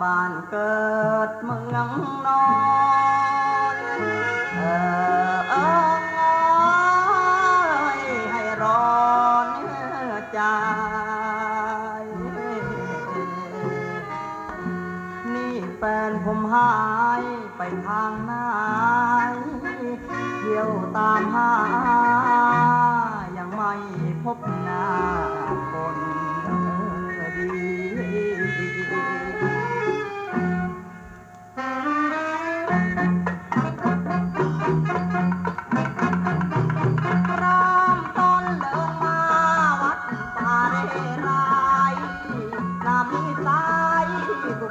บานเกิดมืองนอนเออเออเอยให้ร้อนใจนี่แฟนผมหายไปทางไหนเที่ยวตามหา ยังไม่พบหน้าคน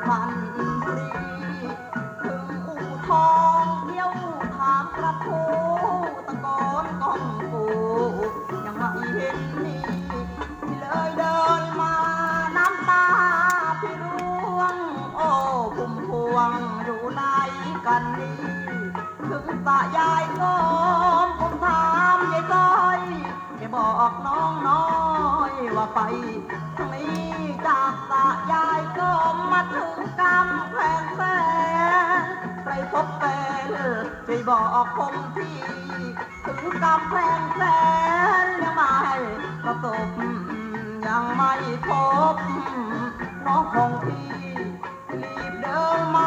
พรรณบุรีถึงอู่ทองเที่ยวถามกระทูตะโกนก้องกูยังไม่เห็นนี่พี่เลยเดินมาน้ำตาพี่ร่วง โอ้พุ่มพวงอยู่ไหนกันนี่ถึงตายายก็ผมถามยายก้อยแกบอกน้องน้อยว่าไปทางนี้จากตายาย มาถึงกำแพงแสนไปพบแฟนช่วยบอกผมทีถึงกำแพงแสนยังไม่ประสบยังไม่พบน้องของพี่รีบเดินมา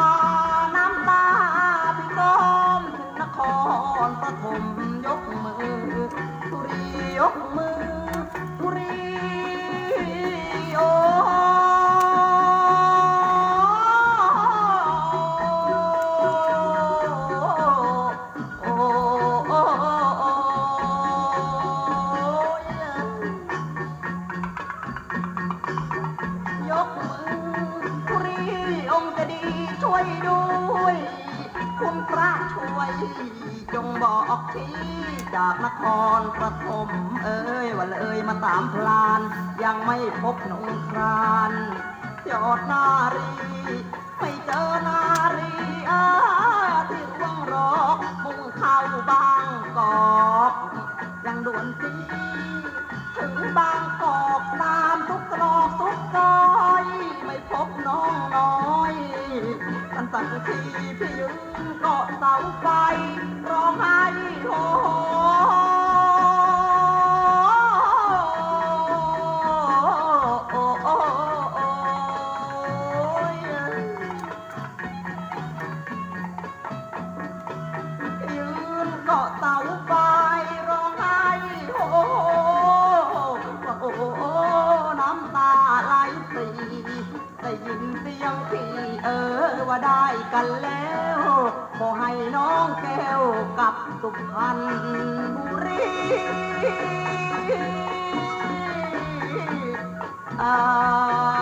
ช่วยด้วย คุณพระช่วย จงบอกทีจากนครประถมเอ้ยว่าเลยมาตามพลาน ยังไม่พบหนุ่งครานยอดนารี ไม่เจอนารีอาที่ร่วงรอกมุ่งเข้าบางกอกยังด่วนที สักทีพี่ยืนเกาะเสาไฟร้องไห้โฮ ว่าได้กันแล้วขอให้น้องแก้วกับสุพรรณบุรีอ่า